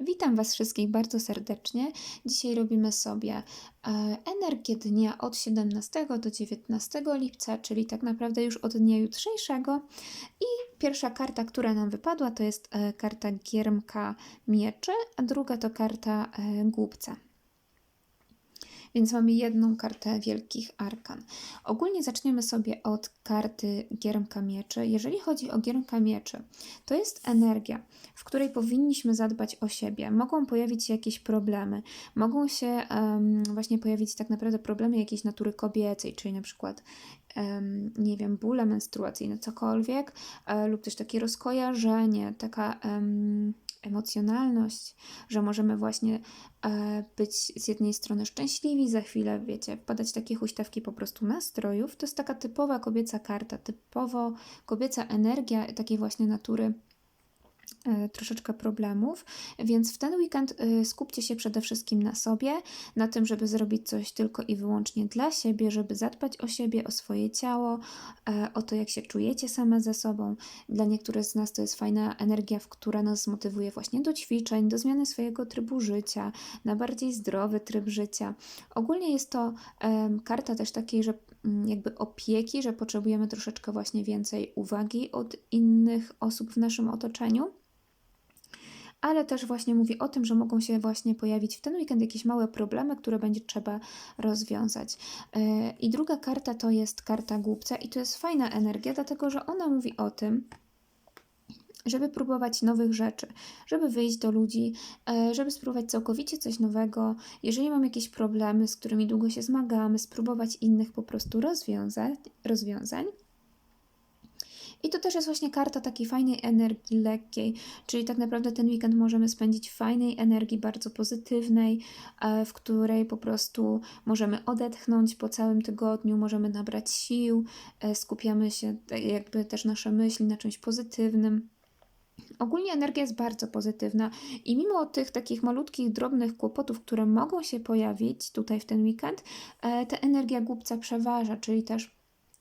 Witam Was wszystkich bardzo serdecznie. Dzisiaj robimy sobie e, energię dnia od 17 do 19 lipca, czyli tak naprawdę już od dnia jutrzejszego. I pierwsza karta, która nam wypadła, to jest e, karta Giermka Mieczy, a druga to karta e, Głupca. Więc mamy jedną kartę wielkich arkan. Ogólnie zaczniemy sobie od karty Giermka Mieczy. Jeżeli chodzi o Giermka Mieczy, to jest energia, w której powinniśmy zadbać o siebie. Mogą pojawić się jakieś problemy, mogą się um, właśnie pojawić tak naprawdę problemy jakiejś natury kobiecej, czyli na przykład nie wiem, bóle menstruacyjne, cokolwiek, e, lub też takie rozkojarzenie, taka emocjonalność, że możemy właśnie e, być z jednej strony szczęśliwi, za chwilę, wiecie, wpadać w takie huśtawki po prostu nastrojów. To jest taka typowa kobieca karta, typowo kobieca energia takiej właśnie natury troszeczkę problemów, więc w ten weekend e, skupcie się przede wszystkim na sobie, na tym, żeby zrobić coś tylko i wyłącznie dla siebie, żeby zadbać o siebie, o swoje ciało, e, o to, jak się czujecie same ze sobą. Dla niektórych z nas to jest fajna energia, która nas zmotywuje właśnie do ćwiczeń, do zmiany swojego trybu życia, na bardziej zdrowy tryb życia. Ogólnie jest to karta też takiej, że jakby opieki, że potrzebujemy troszeczkę właśnie więcej uwagi od innych osób w naszym otoczeniu ale też właśnie mówi o tym, że mogą się właśnie pojawić w ten weekend jakieś małe problemy, które będzie trzeba rozwiązać. E, I druga karta to jest karta głupca i to jest fajna energia, dlatego że ona mówi o tym, żeby próbować nowych rzeczy, żeby wyjść do ludzi, e, żeby spróbować całkowicie coś nowego. Jeżeli mam jakieś problemy, z którymi długo się zmagamy, spróbować innych po prostu rozwiązań. rozwiązań. I to też jest właśnie karta takiej fajnej energii lekkiej, czyli tak naprawdę ten weekend możemy spędzić w fajnej energii, bardzo pozytywnej, e, w której po prostu możemy odetchnąć po całym tygodniu, możemy nabrać sił, e, skupiamy się, e, jakby też nasze myśli na czymś pozytywnym. Ogólnie energia jest bardzo pozytywna i mimo tych takich malutkich, drobnych kłopotów, które mogą się pojawić tutaj w ten weekend, ta energia głupca przeważa, czyli też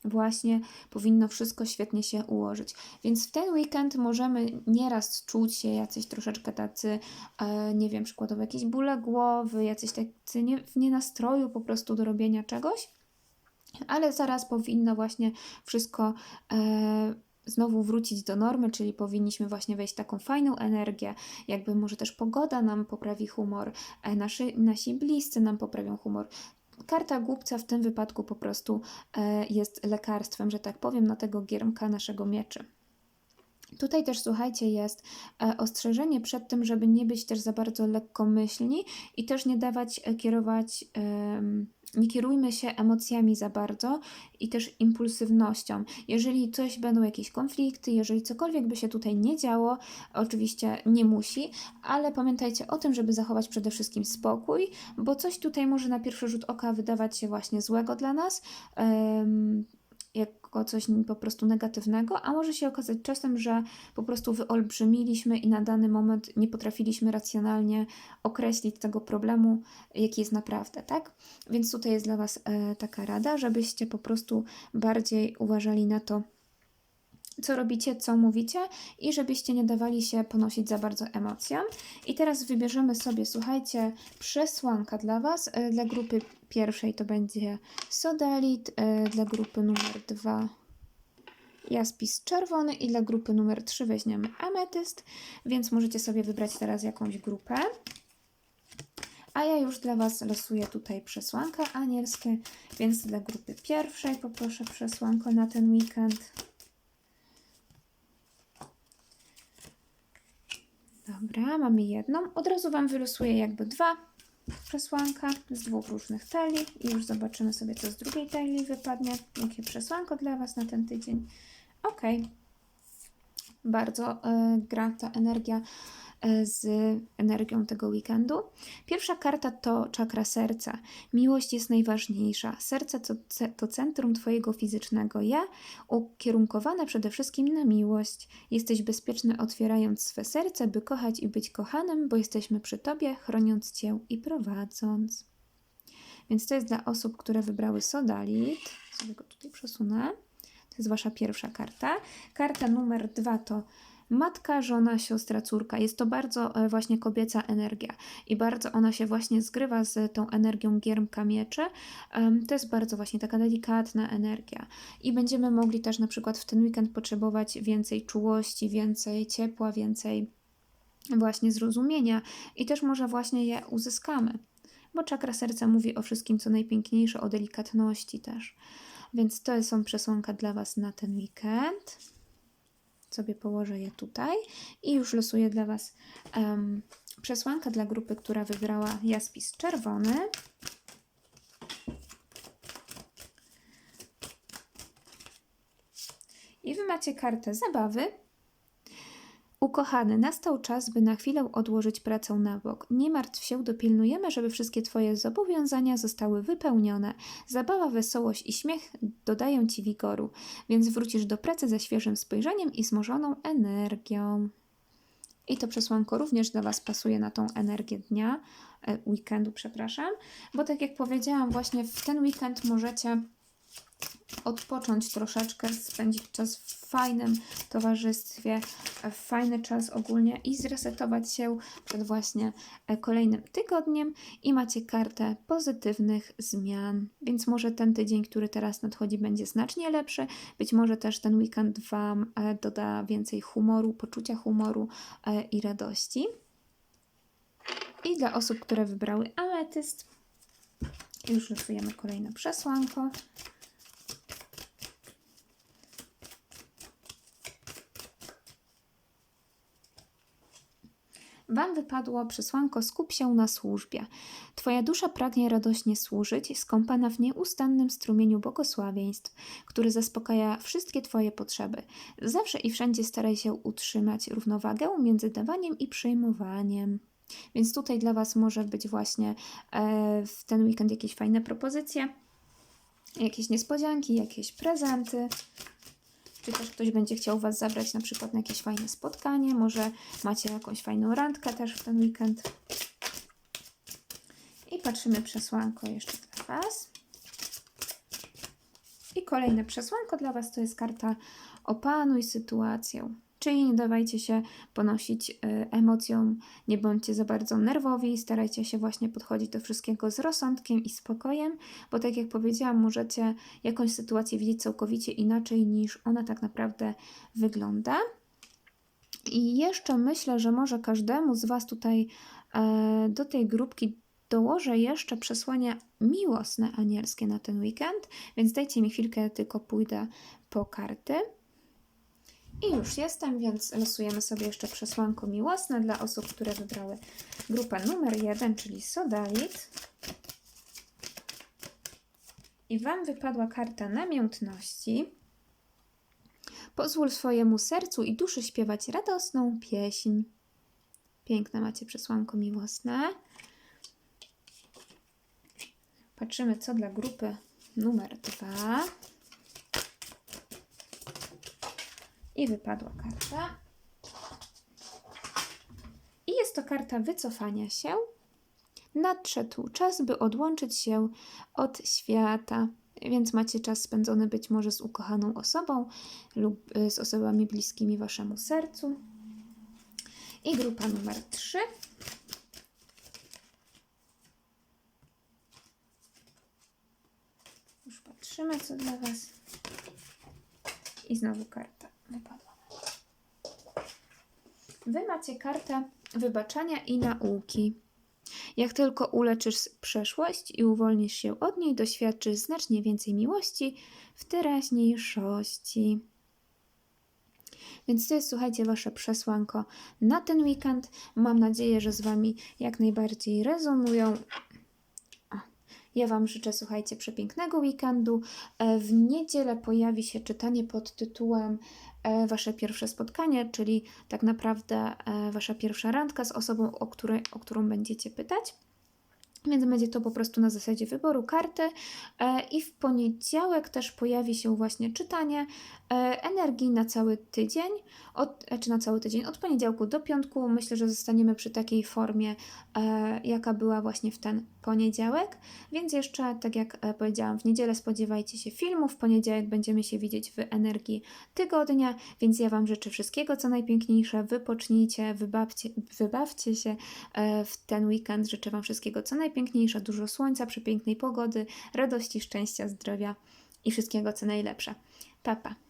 właśnie powinno wszystko świetnie się ułożyć. Więc w ten weekend możemy nieraz czuć się jacyś troszeczkę tacy, e, nie wiem, przykładowo jakieś bóle głowy, jacyś tacy nie, w nienastroju po prostu do robienia czegoś, ale zaraz powinno właśnie wszystko e, znowu wrócić do normy, czyli powinniśmy właśnie wejść taką fajną energię, jakby może też pogoda nam poprawi humor, e, nasi, nasi bliscy nam poprawią humor. Karta głupca w tym wypadku po prostu e, jest lekarstwem, że tak powiem, na tego giermka naszego mieczy. Tutaj też, słuchajcie, jest e, ostrzeżenie przed tym, żeby nie być też za bardzo lekkomyślni i też nie dawać e, kierować nie kierujmy się emocjami za bardzo i też impulsywnością. Jeżeli coś będą jakieś konflikty, jeżeli cokolwiek by się tutaj nie działo, oczywiście nie musi, ale pamiętajcie o tym, żeby zachować przede wszystkim spokój, bo coś tutaj może na pierwszy rzut oka wydawać się właśnie złego dla nas. Jako coś po prostu negatywnego, a może się okazać czasem, że po prostu wyolbrzymiliśmy i na dany moment nie potrafiliśmy racjonalnie określić tego problemu, jaki jest naprawdę, tak? Więc tutaj jest dla Was e, taka rada, żebyście po prostu bardziej uważali na to, co robicie, co mówicie i żebyście nie dawali się ponosić za bardzo emocjom. I teraz wybierzemy sobie, słuchajcie, przesłanka dla Was. E, dla grupy pierwszej to będzie sodalit, e, dla grupy numer dwa jaspis czerwony i dla grupy numer 3 weźmiemy ametyst, więc możecie sobie wybrać teraz jakąś grupę. A ja już dla Was losuję tutaj przesłanka anielskie, więc dla grupy pierwszej poproszę przesłanko na ten weekend. Dobra, mamy jedną. Od razu Wam wylosuję jakby dwa przesłanka z dwóch różnych talii i już zobaczymy sobie, co z drugiej talii wypadnie. Jakie przesłanko dla Was na ten tydzień. Ok. Bardzo y, gra ta energia z energią tego weekendu. Pierwsza karta to czakra serca. Miłość jest najważniejsza. Serce to, to centrum Twojego fizycznego ja, ukierunkowane przede wszystkim na miłość. Jesteś bezpieczny otwierając swe serce, by kochać i być kochanym, bo jesteśmy przy Tobie, chroniąc Cię i prowadząc. Więc to jest dla osób, które wybrały sodalit. Sobie go tutaj przesunę. To jest Wasza pierwsza karta. Karta numer dwa to matka, żona, siostra, córka. Jest to bardzo e, właśnie kobieca energia i bardzo ona się właśnie zgrywa z tą energią giermka mieczy. To jest bardzo właśnie taka delikatna energia i będziemy mogli też na przykład w ten weekend potrzebować więcej czułości, więcej ciepła, więcej właśnie zrozumienia i też może właśnie je uzyskamy. Bo czakra serca mówi o wszystkim, co najpiękniejsze, o delikatności też. Więc to są przesłanka dla Was na ten weekend. Sobie położę je tutaj i już losuję dla Was em, przesłanka dla grupy, która wybrała jaspis czerwony. I Wy macie kartę zabawy. Ukochany, nastał czas, by na chwilę odłożyć pracę na bok. Nie martw się, dopilnujemy, żeby wszystkie Twoje zobowiązania zostały wypełnione. Zabawa, wesołość i śmiech dodają Ci wigoru, więc wrócisz do pracy ze świeżym spojrzeniem i zmożoną energią. I to przesłanko również dla Was pasuje na tą energię dnia, e, weekendu, przepraszam, bo tak jak powiedziałam, właśnie w ten weekend możecie odpocząć troszeczkę, spędzić czas w fajnym towarzystwie, w fajny czas ogólnie i zresetować się przed właśnie e, kolejnym tygodniem i macie kartę pozytywnych zmian, więc może ten tydzień, który teraz nadchodzi będzie znacznie lepszy, być może też ten weekend Wam e, doda więcej humoru, poczucia humoru e, i radości. I dla osób, które wybrały ametyst, już losujemy kolejne przesłanko. Wam wypadło przesłanko skup się na służbie. Twoja dusza pragnie radośnie służyć, skąpana w nieustannym strumieniu błogosławieństw, który zaspokaja wszystkie Twoje potrzeby. Zawsze i wszędzie staraj się utrzymać równowagę między dawaniem i przyjmowaniem. Więc tutaj dla Was może być właśnie e, w ten weekend jakieś fajne propozycje, jakieś niespodzianki, jakieś prezenty czy też ktoś będzie chciał Was zabrać na przykład na jakieś fajne spotkanie, może macie jakąś fajną randkę też w ten weekend. I patrzymy przesłanko jeszcze dla Was. I kolejne przesłanko dla Was to jest karta opanuj sytuację. Czyli nie dawajcie się ponosić y, emocjom, nie bądźcie za bardzo nerwowi, starajcie się właśnie podchodzić do wszystkiego z rozsądkiem i spokojem, bo tak jak powiedziałam, możecie jakąś sytuację widzieć całkowicie inaczej niż ona tak naprawdę wygląda. I jeszcze myślę, że może każdemu z Was tutaj e, do tej grupki dołożę jeszcze przesłania miłosne anielskie na ten weekend, więc dajcie mi chwilkę, tylko pójdę po karty. I już jestem, więc losujemy sobie jeszcze przesłanko miłosne dla osób, które wybrały grupę numer jeden, czyli Sodalit. I Wam wypadła karta namiętności. Pozwól swojemu sercu i duszy śpiewać radosną pieśń. Piękne macie przesłanko miłosne. Patrzymy, co dla grupy numer dwa. I wypadła karta. I jest to karta wycofania się. Nadszedł czas, by odłączyć się od świata. Więc macie czas spędzony być może z ukochaną osobą lub y, z osobami bliskimi waszemu sercu. I grupa numer 3. Już patrzymy, co dla Was. I znowu karta. Wy macie kartę wybaczania i nauki. Jak tylko uleczysz przeszłość i uwolnisz się od niej, doświadczysz znacznie więcej miłości w teraźniejszości. Więc to jest, słuchajcie, Wasze przesłanko na ten weekend. Mam nadzieję, że z Wami jak najbardziej rezonują. Ja Wam życzę, słuchajcie, przepięknego weekendu. E, W niedzielę pojawi się czytanie pod tytułem e, Wasze pierwsze spotkanie, czyli tak naprawdę e, Wasza pierwsza randka z osobą, o, której, o którą będziecie pytać. Więc będzie to po prostu na zasadzie wyboru karty. E, I w poniedziałek też pojawi się właśnie czytanie e, energii na cały tydzień, od, czy na cały tydzień, od poniedziałku do piątku. Myślę, że zostaniemy przy takiej formie, e, jaka była właśnie w ten poniedziałek. Więc jeszcze, tak jak powiedziałam, w niedzielę spodziewajcie się filmu, w poniedziałek będziemy się widzieć w energii tygodnia, więc ja Wam życzę wszystkiego, co najpiękniejsze. Wypocznijcie, wybawcie, wybawcie się w ten weekend. Życzę Wam wszystkiego, co najpiękniejsze, dużo słońca, przepięknej pogody, radości, szczęścia, zdrowia i wszystkiego, co najlepsze. Pa, pa.